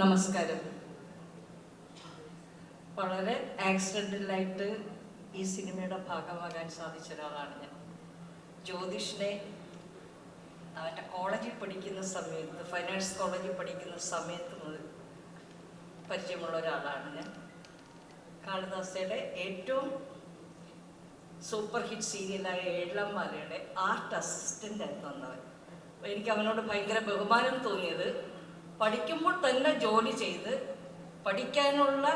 നമസ്കാരം. വളരെ ആക്സിഡന്റലായിട്ട് ഈ സിനിമയുടെ ഭാഗമാകാൻ സാധിച്ച ഒരാളാണ് ഞാൻ. ജ്യോതിഷിനെ അവന്റെ കോളേജിൽ പഠിക്കുന്ന സമയത്ത് ആർട്സ് കോളേജിൽ പഠിക്കുന്ന സമയത്ത് മുതൽ പരിചയമുള്ള ഒരാളാണ് ഞാൻ. കാളിദാസയുടെ ഏറ്റവും സൂപ്പർ ഹിറ്റ് സീരിയലായ ഏഴമ്മാലയുടെ ആർട്ട് അസിസ്റ്റന്റ് വന്നവൻ. എനിക്ക് അവനോട് ഭയങ്കര ബഹുമാനം തോന്നിയത് പഠിക്കുമ്പോൾ തന്നെ ജോലി ചെയ്ത് പഠിക്കാനുള്ള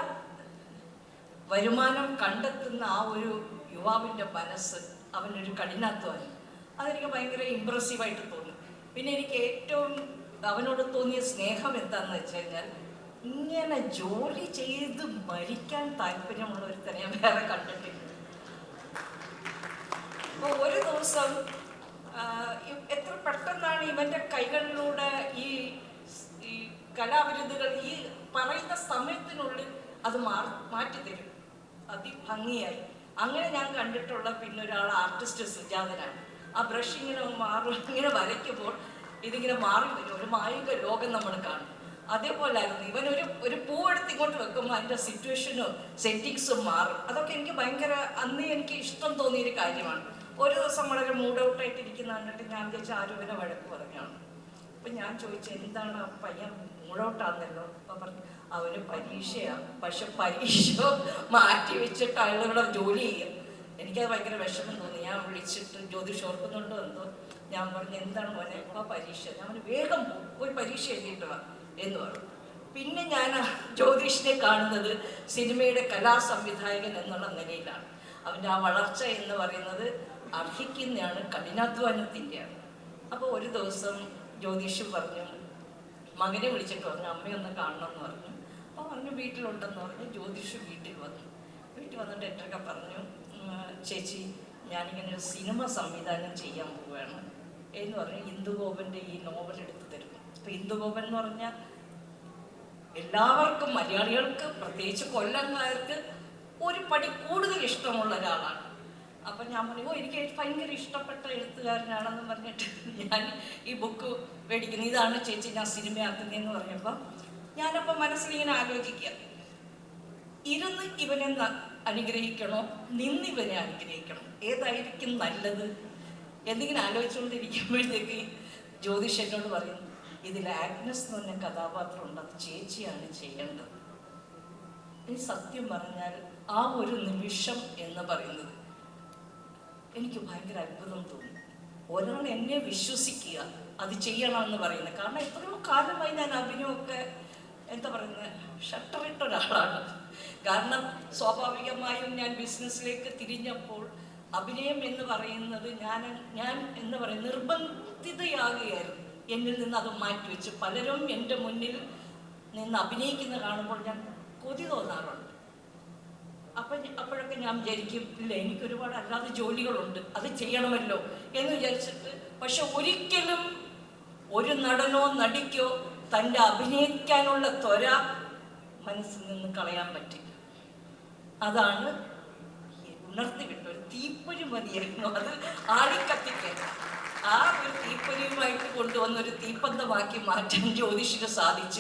വരുമാനം കണ്ടെത്തുന്ന ആ ഒരു യുവാവിന്റെ മനസ്സ് അവനൊരു കഠിനാധ്വാനം. അതെനിക്ക് ഭയങ്കര ഇമ്പ്രസീവായിട്ട് തോന്നി. പിന്നെ എനിക്ക് ഏറ്റവും അവനോട് തോന്നിയ സ്നേഹം എന്താണെന്ന് വെച്ച് കഴിഞ്ഞാൽ ഇങ്ങനെ ജോലി ചെയ്ത് മരിക്കാൻ താല്പര്യമുള്ള ഒരുത്തനെ ഞാൻ വേറെ കണ്ടിട്ടില്ല. അപ്പോൾ ഒരു ദിവസം എത്ര പെട്ടെന്നാണ് ഇവന്റെ കൈകളിലൂടെ കലാവിരുദ്ധകൾ ഈ പറയുന്ന സമയത്തിനുള്ളിൽ അത് മാറി മാറ്റിത്തരും. അതിഭംഗിയായി. അങ്ങനെ ഞാൻ കണ്ടിട്ടുള്ള പിന്നെ ഒരാൾ ആർട്ടിസ്റ്റ് സുജാതനാണ്. ആ ബ്രഷ് ഇങ്ങനെ മാറും ഇങ്ങനെ വരയ്ക്കുമ്പോൾ ഇതിങ്ങനെ മാറി വരും. ഒരു മായിക ലോകം നമ്മൾ കാണും. അതേപോലായിരുന്നു. ഇവൻ ഒരു ഒരു പൂ എടുത്ത് ഇങ്ങോട്ട് വെക്കുമ്പോൾ അതിന്റെ സിറ്റുവേഷനും സെറ്റിങ്സും മാറും. അതൊക്കെ എനിക്ക് ഭയങ്കര അന്ന് എനിക്ക് ഇഷ്ടം തോന്നിയൊരു കാര്യമാണ്. ഒരു ദിവസം വളരെ മൂഡ് ഔട്ടായിട്ട് ഇരിക്കുന്ന കണ്ടിട്ട് ഞാൻ വിചാരിച്ച ആരോഗ്യനെ വഴക്ക് പറഞ്ഞാണ് അപ്പം ഞാൻ ചോദിച്ചു എന്താണ് ആ പയ്യൻ മൂഡ് അപ്പൊ പറഞ്ഞു അവന് പരീക്ഷയാണ് പക്ഷെ പരീക്ഷ മാറ്റി വെച്ചിട്ട് അയാളുടെ ജോലി ചെയ്യും. എനിക്കത് ഭയങ്കര വിഷമം തോന്നി. ഞാൻ വിളിച്ചിട്ട് ജ്യോതിഷ് ഓർക്കുന്നുണ്ടോ എന്തോ? ഞാൻ പറഞ്ഞു എന്താണ് മോനെ? ആ പരീക്ഷ. ഞാൻ പറഞ്ഞു വേഗം ഒരു പരീക്ഷ എഴുതിയിട്ട് വാ എന്ന് പറഞ്ഞു. പിന്നെ ഞാൻ ജ്യോതിഷിനെ കാണുന്നത് സിനിമയുടെ കലാസംവിധായകൻ എന്നുള്ള നിലയിലാണ്. അവന്റെ ആ വളർച്ച എന്ന് പറയുന്നത് അർഹിക്കുന്നതാണ് കഠിനാധ്വാനത്തിന്റെയാണ്. അപ്പോൾ ഒരു ദിവസം ജ്യോതിഷ് പറഞ്ഞു. മകനെ വിളിച്ചിട്ട് പറഞ്ഞു അമ്മയൊന്ന് കാണണം എന്ന് പറഞ്ഞു. അപ്പോൾ പറഞ്ഞു വീട്ടിലുണ്ടെന്ന് പറഞ്ഞു. ജ്യോതിഷ് വീട്ടിൽ വന്നു. വീട്ടിൽ വന്നിട്ട് എട്ടൊക്കെ പറഞ്ഞു "ഉം, ചേച്ചി ഞാനിങ്ങനെ ഒരു സിനിമ സംവിധാനം ചെയ്യാൻ പോവുകയാണ്. എന്ന് പറഞ്ഞ് ഇന്ദുഗോപന്റെ ഈ നോവൽ എടുത്തു തരും അപ്പോൾ ഇന്ദുഗോപൻ എന്ന് പറഞ്ഞാൽ എല്ലാവർക്കും മലയാളികൾക്ക് പ്രത്യേകിച്ച് കൊല്ലംകാർക്ക് ഒരു പടി കൂടുതൽ ഇഷ്ടമുള്ള ഒരാളാണ്. അപ്പം ഞാൻ പറഞ്ഞു ഓ എനിക്ക് ഭയങ്കര ഇഷ്ടപ്പെട്ട എഴുത്തുകാരനാണെന്ന് പറഞ്ഞിട്ട് ഞാൻ ഈ ബുക്ക് മേടിക്കുന്നു. ഇതാണ് ചേച്ചി ഞാൻ സിനിമയാക്കുന്നതെന്ന് പറഞ്ഞപ്പോൾ ഞാനപ്പോൾ മനസ്സിലിങ്ങനെ ആലോചിക്കുക. ഇരുന്ന് ഇവനെ അനുഗ്രഹിക്കണോ? നിന്ന് ഇവനെ അനുഗ്രഹിക്കണോ? ഏതായിരിക്കും നല്ലത്? എന്നിങ്ങനെ ആലോചിച്ചുകൊണ്ടിരിക്കുമ്പോഴത്തേക്ക് ജ്യോതിഷനോട് പറയും ഇതിൽ ആഗ്നസ് എന്ന് പറഞ്ഞ കഥാപാത്രം ഉണ്ട്. അത് ചേച്ചിയാണ് ചെയ്യേണ്ടത്. ഈ സത്യം പറഞ്ഞാൽ ആ ഒരു നിമിഷം എന്ന് പറയുന്നത് എനിക്ക് ഭയങ്കര അത്ഭുതം തോന്നി. ഒരാൾ എന്നെ വിശ്വസിക്കുക അത് ചെയ്യണമെന്ന് പറയുന്നത്. കാരണം എത്രയോ കാലമായി ഞാൻ അഭിനയമൊക്കെ എന്താ പറയുന്നത് ഷട്ടറിട്ട ഒരാളാണ്. കാരണം സ്വാഭാവികമായും ഞാൻ ബിസിനസ്സിലേക്ക് തിരിഞ്ഞപ്പോൾ അഭിനയം എന്ന് പറയുന്നത് ഞാൻ ഞാൻ എന്ന് പറയുന്നത് നിർബന്ധിതയാകുകയായിരുന്നു. എന്നിൽ നിന്ന് അത് മാറ്റിവെച്ച്. പലരും എന്റെ മുന്നിൽ നിന്ന് അഭിനയിക്കുന്ന കാണുമ്പോൾ ഞാൻ കൊതി തോന്നാറുണ്ട്. അപ്പം അപ്പോഴൊക്കെ ഞാൻ വിചാരിക്കും ഇല്ല എനിക്ക് ഒരുപാട് അല്ലാതെ ജോലികളുണ്ട് അത് ചെയ്യണമല്ലോ എന്ന് വിചാരിച്ചിട്ട് പക്ഷെ ഒരിക്കലും ഒരു നടനോ നടിക്കോ തന്റെ അഭിനയിക്കാനുള്ള ത്വര മനസ്സിൽ നിന്ന് കളയാൻ പറ്റില്ല. അതാണ് ഉണർത്തി വിട്ട ഒരു തീപ്പൊരി മതിയായിരുന്നു. അത് ആളിക്കത്തിക്കാൻ ആ ഒരു തീപ്പൊരിയുമായിട്ട് കൊണ്ടുവന്ന ഒരു തീപ്പന്തമാക്കി മാറ്റാൻ ജ്യോതിഷിന് സാധിച്ചു.